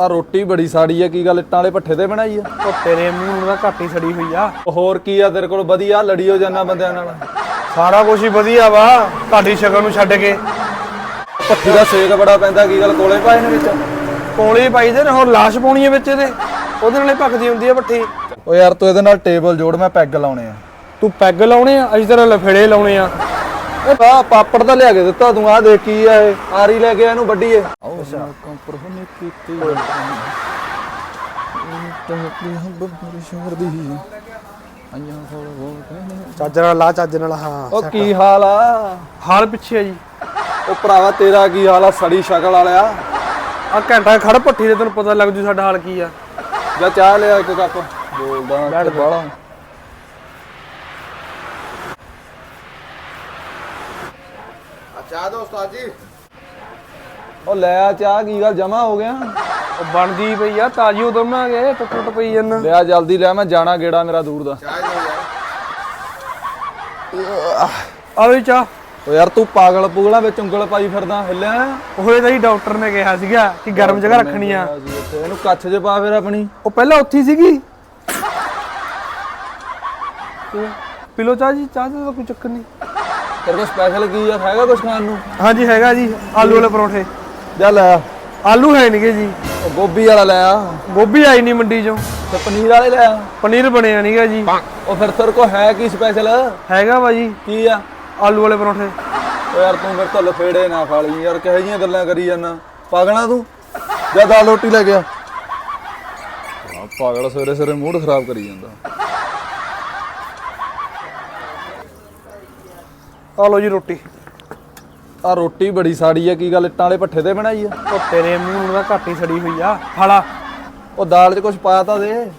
ਆ ਰੋਟੀ ਬੜੀ ਸਾੜੀ ਆ ਕੀ ਗੱਲ ਇੱਟਾਂ ਵਾਲੇ ਪੱਠੇ ਤੇ ਬਣਾਈ ਆ? ਉਹ ਤੇਰੇ ਮੂੰਹ ਨੂੰ ਤਾਂ ਘੱਟ ਹੀ ਸੜੀ ਹੋਈ ਆ। ਹੋਰ ਕੀ ਆ ਤੇਰੇ ਕੋਲ? ਵਧੀਆ ਲੜੀਓ ਜਾਨਾ ਬੰਦਿਆਂ ਨਾਲ। ਸਾਰਾ ਕੁਝ ਹੀ ਵਧੀਆ ਵਾ ਤੁਹਾਡੀ ਸ਼ਕਲ ਨੂੰ ਛੱਡ ਕੇ। ਪੱਠੀ ਦਾ ਸੇਕ ਬੜਾ ਪੈਂਦਾ ਕੀ ਗੱਲ ਕੋਲੇ ਪਾਏ ਨੇ ਵਿੱਚ? ਕੋਲੇ ਪਾਈ ਦੇ ਨੇ ਹੋਰ ਲਾਸ਼ ਪਾਉਣੀ ਹੈ ਵਿੱਚ ਇਹਦੇ। ਉਹਦੇ ਨਾਲੇ ਭੱਕਦੀ ਹੁੰਦੀ ਆ ਪੱਠੀ ਓ ਯਾਰ ਤੂੰ ਇਹਦੇ ਨਾਲ ਟੇਬਲ ਜੋੜ ਮੈਂ ਪੈਗ ਲਾਉਣੇ ਆ। ਤੂੰ ਪੈਗ ਲਾਉਣੇ ਆ ਅਸੀਂ ਤੇਰੇ ਲਫੇੜੇ ਲਾਉਣੇ ਆ। ਆ ਪਾਪੜ ਤਾਂ ਲਿਆ ਕੇ ਦਿੱਤਾ ਤੂੰ ਆ ਦੇਖ ਕੀ ਆ ਇਹ। ਆਰੀ ਲੈ ਕੇ ਆ ਇਹਨੂੰ ਵੱਡੀਏ ਅੱਛਾ। ਕੰਪਰ ਹੋਣੇ ਕੀਤੀ ਚੱਜ ਨਾਲ ਲਾ ਚੱਜ ਨਾਲ ਹਾਂ ਓ ਕੀ ਹਾਲ ਆ? ਹਾਲ ਪਿੱਛੇ ਆ ਜੀ। ਓ ਭਰਾਵਾ ਤੇਰਾ ਕੀ ਹਾਲ ਆ? ਸੜੀ ਸ਼ਕਲ ਵਾਲਿਆ। ਆ ਘੰਟਾ ਖੜ ਪੱਠੀ ਦੇ ਤੈਨੂੰ ਪਤਾ ਲੱਗ ਜੂ ਸਾਡਾ ਹਾਲ ਕੀ ਆ। ਜਾਂ ਚਾਹ ਲਿਆ ਇੱਕ ਕੱਪ। ਬੋਲਦਾ ਬਾਲਾ ਚਾਹ ਦੋ ਉਸਤਾਦ ਜੀ। ਓ ਲੈ ਆ ਚਾਹ ਕੀ ਗੱਲ ਜਮਾ ਹੋ ਗਿਆ? ਉਹ ਬਣਦੀ ਪਈ ਆ ਤਾਜੀ ਉਹ ਦੋਨਾਂਗੇ ਟੁੱਟ ਟੁੱਟ ਪਈ ਜੰਨ ਲਿਆ ਜਲਦੀ ਲਿਆ ਮੈਂ ਜਾਣਾ ਗੇੜਾ ਮੇਰਾ ਦੂਰ ਦਾ। ਚਾਹ ਦੋ ਯਾਰ। ਆ ਵੀ ਚਾਹ। ਓ ਯਾਰ ਤੂੰ ਪਾਗਲ ਪੁਗਲਾ ਵਿੱਚ ਉਂਗਲ ਪਾਈ ਫਿਰਦਾ ਹਿੱਲਿਆ ਉਹ ਇਹਦਾ ਹੀ ਡਾਕਟਰ ਨੇ ਕਿਹਾ ਸੀਗਾ ਕਿ ਗਰਮ ਜਗ੍ਹਾ ਰੱਖਣੀ ਆ। ਇਹਨੂੰ ਕੱਛ 'ਚ ਪਾ ਫਿਰ ਆਪਣੀ। ਉਹ ਪਹਿਲਾਂ ਉੱਥੇ ਹੀ ਸੀਗੀ। ਪਿਲੋ ਚਾਹ ਜੀ ਚਾਹ ਦਾ ਤਾਂ ਕੋਈ ਚੱਕਰ ਨਹੀਂ। ਤੇਰੇ ਕੋਲ ਸਪੈਸ਼ਲ ਕੀ ਆ? ਹੈਗਾ ਕੁਝ ਖਾਣ ਨੂੰ? ਹਾਂਜੀ ਹੈਗਾ ਜੀ ਆਲੂ ਵਾਲੇ ਪਰੌਂਠੇ। ਜਾ ਲੈ ਆ। ਆਲੂ ਹੈ ਨਹੀਂਗੇ ਜੀ। ਉਹ ਗੋਭੀ ਵਾਲਾ ਲੈ ਆ। ਗੋਭੀ ਆਈ ਨਹੀਂ ਮੰਡੀ ਚੋਂ। ਤੇ ਪਨੀਰ ਵਾਲੇ ਲੈ ਆ। ਪਨੀਰ ਬਣਿਆ ਨਹੀਂਗਾ ਜੀ। ਉਹ ਫਿਰ ਤੇਰੇ ਕੋਲ ਹੈ ਕੀ ਸਪੈਸ਼ਲ ਹੈਗਾ ਵਾ ਜੀ। ਕੀ ਆ? ਆਲੂ ਵਾਲੇ ਪਰੌਂਠੇ। ਓ ਯਾਰ ਤੂੰ ਫਿਰ ਤਾਂ ਲਫੇੜੇ ਨਾ ਖਾ ਲਈ। ਯਾਰ ਕਿਹੋ ਜੀਆਂ ਗੱਲਾਂ ਕਰੀ ਜਾਂਦਾ। ਪਾਗਲਾ ਤੂੰ? ਜਾ ਦਾਲ ਰੋਟੀ ਲੈ ਗਿਆ ਆ। ਪਾਗਲ ਸਵੇਰੇ ਸਵੇਰੇ ਮੂਡ ਖਰਾਬ ਕਰੀ ਜਾਂਦਾ। ਆ ਲਓ ਜੀ ਰੋਟੀ। ਆ ਰੋਟੀ ਬੜੀ ਸਾੜੀ ਆ ਕੀ ਗੱਲ ਇੱਟਾਂ ਵਾਲੇ ਪੱਠੇ ਤੇ ਬਣਾਈ ਆ? ਉਹ ਤੇਰੇ ਮੂੰਹ ਨੂੰ ਤਾਂ ਘੱਟ ਹੀ ਸੜੀ ਹੋਈ ਆ। ਫਾਲਾ ਉਹ ਦਾਲ 'ਚ ਕੁਝ ਪਾਇਆ ਤਾਂ ਦੇ।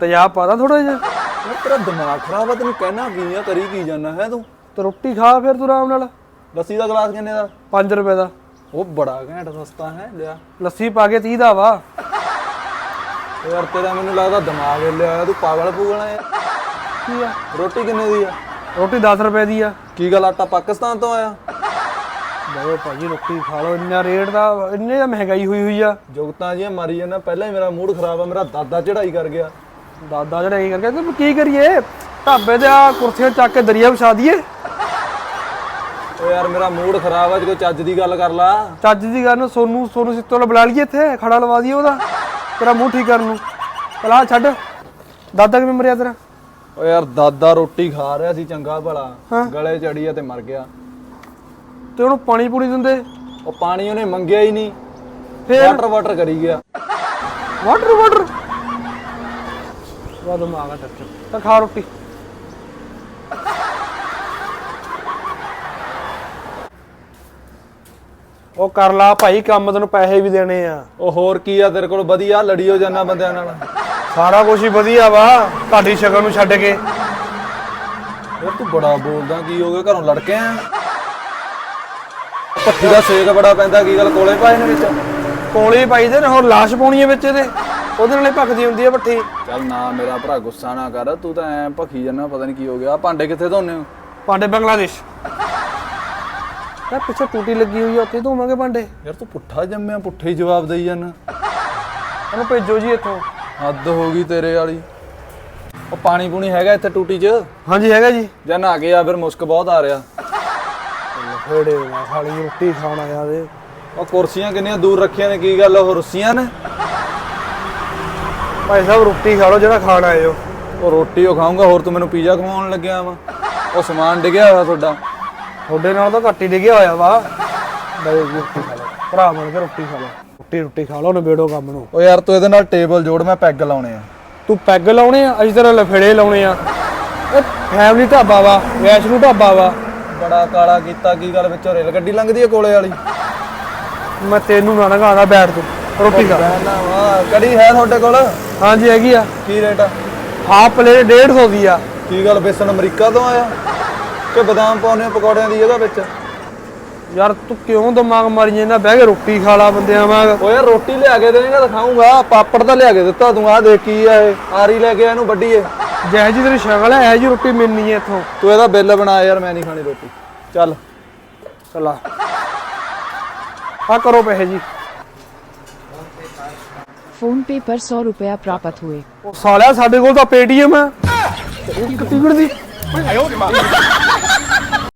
ਤੇਜ਼ਾਬ ਪਾਦਾ ਥੋੜਾ ਜਿਹਾ। ਯਾਰ ਤੇਰਾ ਦਿਮਾਗ ਖਰਾਬ ਆ ਤੈਨੂੰ ਕਹਿਣਾ ਕੀ ਆ ਕਰੀ ਕੀ ਜਾਂਦਾ ਹੈ ਤੂੰ? ਤੇ ਰੋਟੀ ਖਾ ਫਿਰ ਤੂੰ ਆਰਾਮ ਨਾਲ। ਲੱਸੀ ਦਾ ਗਲਾਸ ਕਿੰਨੇ ਦਾ? 5 ਰੁਪਏ ਦਾ। ਉਹ ਬੜਾ ਘੈਂਟ ਸਸਤਾ ਹੈ ਲਿਆ। ਲੱਸੀ ਪਾ ਕੇ 30 ਦਾ ਵਾ। ਯਾਰ ਤੇਰਾ ਮੈਨੂੰ ਲੱਗਦਾ ਦਿਮਾਗ ਹਿੱਲਿਆ ਹੋਇਆ ਤੂੰ ਪਾਗਲ ਪੂਗਲਾ ਹੈ ਕੀ ਆ? ਰੋਟੀ ਕਿੰਨੇ ਦੀ ਆ? ਰੋਟੀ 10 ਰੁਪਏ ਦੀ ਆ। ਕੀ ਗੱਲ ਆਟਾ ਪਾਕਿਸਤਾਨ ਤੋਂ ਆਇਆ? ਬਈ ਭਾਜੀ ਰੋਟੀ ਖਾ ਲਓ ਇੰਨਾ ਰੇਟ ਦਾ ਇੰਨੇ ਦਾ ਮਹਿੰਗਾਈ ਹੋਈ ਹੋਈ ਆ। ਜੁਗਤਾਂ ਜੀਆਂ ਮਾਰੀ ਜਾਂਦਾ ਪਹਿਲਾਂ ਹੀ ਮੇਰਾ ਮੂਡ ਖਰਾਬ ਆ ਮੇਰਾ ਦਾਦਾ ਚੜਾਈ ਕਰ ਗਿਆ। ਦਾਦਾ ਜਿਹੜਾ ਇਹ ਕਰਕੇ ਤੇ ਕੀ ਕਰੀਏ? ਢਾਬੇ ਤੇ ਆ ਕੁਰਸੀਆਂ ਚੱਕ ਕੇ ਦਰਿਆ ਵਿਛਾ ਦਈਏ। ਓ ਯਾਰ ਮੇਰਾ ਮੂਡ ਖਰਾਬ ਆ ਜੇ ਕੋਈ ਚੱਜ ਦੀ ਗੱਲ ਕਰ ਲਾ। ਚੱਜ ਦੀ ਗੱਲ ਨੂੰ ਸੋਨੂੰ ਸੋਨੂੰ ਸਿੱਤੋ ਨਾਲ ਬੁਲਾ ਲਈਏ ਇੱਥੇ ਖੜਾ ਲਵਾ ਦਈਏ ਉਹਦਾ ਤੇਰਾ ਮੂੰਹ ਠੀਕ ਕਰਨ ਨੂੰ। ਚਲਾ ਛੱਡ। ਦਾਦਾ ਕਿਵੇਂ ਮਰਿਆ ਤੇਰਾ? ਓ ਯਾਰ ਦਾਦਾ ਰੋਟੀ ਖਾ ਰਿਹਾ ਸੀ ਚੰਗਾ ਭਲਾ ਗਲੇ ਚੜੀ ਆ ਤੇ ਮਰ ਗਿਆ। ਤੇ ਉਹਨੂੰ ਪਾਣੀ ਪੂਣੀ ਦਿੰਦੇ? ਉਹ ਪਾਣੀ ਉਹਨੇ ਮੰਗਿਆ ਹੀ ਨਹੀਂ। ਫੇਰ? ਵਾਟਰ ਵਾਟਰ ਕਰੀ ਗਿਆ। Water water. ਵਾ ਦਿਮਾਗ ਆ ਤਾਂ ਖਾ ਰੋਟੀ। ਉਹ ਕਰ ਲਾ ਭਾਈ ਕੰਮ ਤੈਨੂੰ ਪੈਸੇ ਵੀ ਦੇਣੇ ਆ। ਉਹ ਹੋਰ ਕੀ ਆ ਤੇਰੇ ਕੋਲ? ਵਧੀਆ ਲੜੀਓ ਜਾਨਾ ਬੰਦਿਆਂ ਨਾਲ। ਸਾਰਾ ਕੁਝ ਹੀ ਵਧੀਆ ਵਾ ਤੁਹਾਡੀ ਸ਼ਕਲ ਨੂੰ ਛੱਡ ਕੇ। ਯਾਰ ਤੂੰ ਬੜਾ ਬੋਲਦਾ ਕੀ ਹੋ ਗਿਆ? ਘਰੋਂ ਲੜ ਕੇ ਆਇਆ ਪੱਠੀ ਦਾ ਸੇਕ ਬੜਾ ਪੈਂਦਾ ਕੀ ਗੱਲ? ਕੋਲੇ ਪਾਏ ਨੇ ਵਿੱਚ? ਕੋਲੇ ਪਾਈ ਦੇ ਨੇ ਹੋਰ ਲਾਸ਼ ਪਾਉਣੀ ਹੈ ਵਿੱਚ ਇਹਦੇ। ਉਹਦੇ ਨਾਲੇ ਭੱਕਦੀ ਹੁੰਦੀ ਹੈ ਪੱਠੀ ਚੱਲ ਨਾ ਮੇਰਾ ਭਰਾ ਗੁੱਸਾ ਨਾ ਕਰ ਤੂੰ ਤਾਂ ਐ ਭਖੀ ਜਾਂਦਾ ਪਤਾ ਨਹੀਂ ਕੀ ਹੋ ਗਿਆ। ਭਾਂਡੇ ਕਿੱਥੇ ਧੋਨੇ ਹੋ? ਪਾਂਡੇ ਬੰਗਲਾਦੇਸ਼। ਯਾਰ ਪਿੱਛੇ ਟੂਟੀ ਲੱਗੀ ਹੋਈ ਆ ਉੱਥੇ ਧੋਵਾਂਗੇ ਭਾਂਡੇ। ਯਾਰ ਤੂੰ ਪੁੱਠਾ ਜੰਮਿਆ ਪੁੱਠੇ ਹੀ ਜਵਾਬ ਦੇਈ ਜਾਂਦਾ ਉਹਨੂੰ ਭੇਜੋ ਜੀ ਇੱਥੋਂ। ਹੱਦ ਹੋ ਗਈ ਤੇਰੇ ਵਾਲੀ। ਉਹ ਪਾਣੀ ਪੂਣੀ ਹੈਗਾ ਇੱਥੇ ਟੂਟੀ 'ਚ? ਹਾਂਜੀ ਹੈਗਾ ਜੀ। ਜਾਂ ਨਹਾ ਕੇ ਆ ਫਿਰ ਮੁਸਕ ਬਹੁਤ ਆ ਰਿਹਾ। ਫੇੜੇ ਨਾ ਖਾਲੀ ਰੋਟੀ ਖਾਣਾ ਆਵੇ ਉਹ ਕੁਰਸੀਆਂ ਕਿੰਨੀਆਂ ਦੂਰ ਰੱਖੀਆਂ ਨੇ ਕੀ ਗੱਲ ਉਹ ਰੁੱਸੀਆਂ ਨੇ? ਭਾਈ ਸਾਹਿਬ ਰੋਟੀ ਖਾ ਲਓ ਜਿਹੜਾ ਖਾਣ ਆਏ ਹੋ। ਉਹ ਰੋਟੀ ਉਹ ਖਾਊਂਗਾ ਹੋਰ ਤੂੰ ਮੈਨੂੰ ਪੀਜ਼ਾ ਖਵਾਉਣ ਲੱਗਿਆ ਵਾ। ਉਹ ਸਮਾਨ ਡਿੱਗਿਆ ਹੋਇਆ ਤੁਹਾਡਾ। ਤੁਹਾਡੇ ਨਾਲ ਤਾਂ ਘੱਟ ਹੀ ਡਿੱਗਿਆ ਹੋਇਆ ਵਾ। ਬਈ ਰੋਟੀ ਖਾ ਲਓ। ਭਰਾ ਬਣ ਕੇ ਰੋਟੀ ਖਾ ਲਓ। ਰੋਟੀ ਰੋਟੀ ਖਾ ਲਓ ਨਿਬੇੜੋ ਕੰਮ ਨੂੰ। ਉਹ ਯਾਰ ਤੂੰ ਇਹਦੇ ਨਾਲ ਟੇਬਲ ਜੋੜ ਮੈਂ ਪੈਗ ਲਾਉਣੇ ਆ। ਤੂੰ ਪੈਗ ਲਾਉਣੇ ਆ ਅਸੀਂ ਤੇਰੇ ਲਫੇੜੇ ਲਾਉਣੇ ਆ। ਇਹ ਫੈਮਿਲੀ ਢਾਬਾ ਵਾ ਵੈਸ਼ਨੂ ਢਾਬਾ ਵਾ। ਬੜਾ ਕਾਲਾ ਕੀਤਾ ਕੀ ਗੱਲ ਵਿੱਚੋਂ ਰੇਲ ਗੱਡੀ ਲੰਘਦੀ ਹੈ ਕੋਲੇ ਵਾਲੀ? ਮੈਂ ਤੈਨੂੰ ਨਾ ਨਗਾਣਾ ਬੈਠ ਤੂੰ। ਰੋਟੀ ਖਾ। ਨਾ ਵਾ ਕੜੀ ਹੈ ਤੁਹਾਡੇ ਕੋਲ? ਹਾਂਜੀ ਹੈਗੀ ਆ। ਕੀ ਰੇਟ ਆ? ਹਾਫ ਪਲੇਟ 150 ਦੀ ਆ। ਕੀ ਗੱਲ ਬੇਸਣ ਅਮਰੀਕਾ ਤੋਂ ਆਇਆ? ਕਿ ਬਦਾਮ ਪਾਉਨੇ ਆ ਪਕੌੜਿਆਂ ਦੀ ਜਗ੍ਹਾ ਵਿੱਚ ਯਾਰ ਤੂੰ ਕਿਉਂ ਦਿਮਾਗ ਮਾਰੀ ਜਾਂਦਾ ਬਹਿ ਕੇ ਰੋਟੀ ਖਾ ਲਾ ਬੰਦਿਆਂ ਵਾਂਗ ਓ ਯਾਰ ਰੋਟੀ ਲਿਆ ਕੇ ਦੇਣੇਗਾ ਦਿਖਾਉਂਗਾ ਪਾਪੜ ਤਾਂ ਲਿਆ ਕੇ ਦਿੱਤਾ ਤੂੰ ਆਹ ਦੇਖ ਕੀ ਆ ਇਹ ਆਰੀ ਲੈ ਕੇ ਆ ਇਹਨੂੰ ਵੱਡੀਏ ਜਿਹੋ ਜੀ ਤੇਰੀ ਸ਼ਕਲ ਹੈ ਇਹੋ ਜੀ ਰੋਟੀ ਮਿਲਣੀ ਹੈ ਇੱਥੋਂ ਤੂੰ ਇਹਦਾ ਬਿੱਲ ਬਣਾ ਯਾਰ ਮੈਂ ਨਹੀਂ ਖਾਣੀ ਰੋਟੀ ਚੱਲ ਚਲਾ ਆ ਕਰੋ ਪੈਸੇ ਜੀ फोन पे पर सौ रुपया प्राप्त हुए ਉਹ ਸਾਲਿਆ ਸਾਡੇ ਕੋਲ ਤਾਂ ਪੇਟੀਐਮ ਹੈ ਇੱਕ ਟਿਕਟ ਦੀ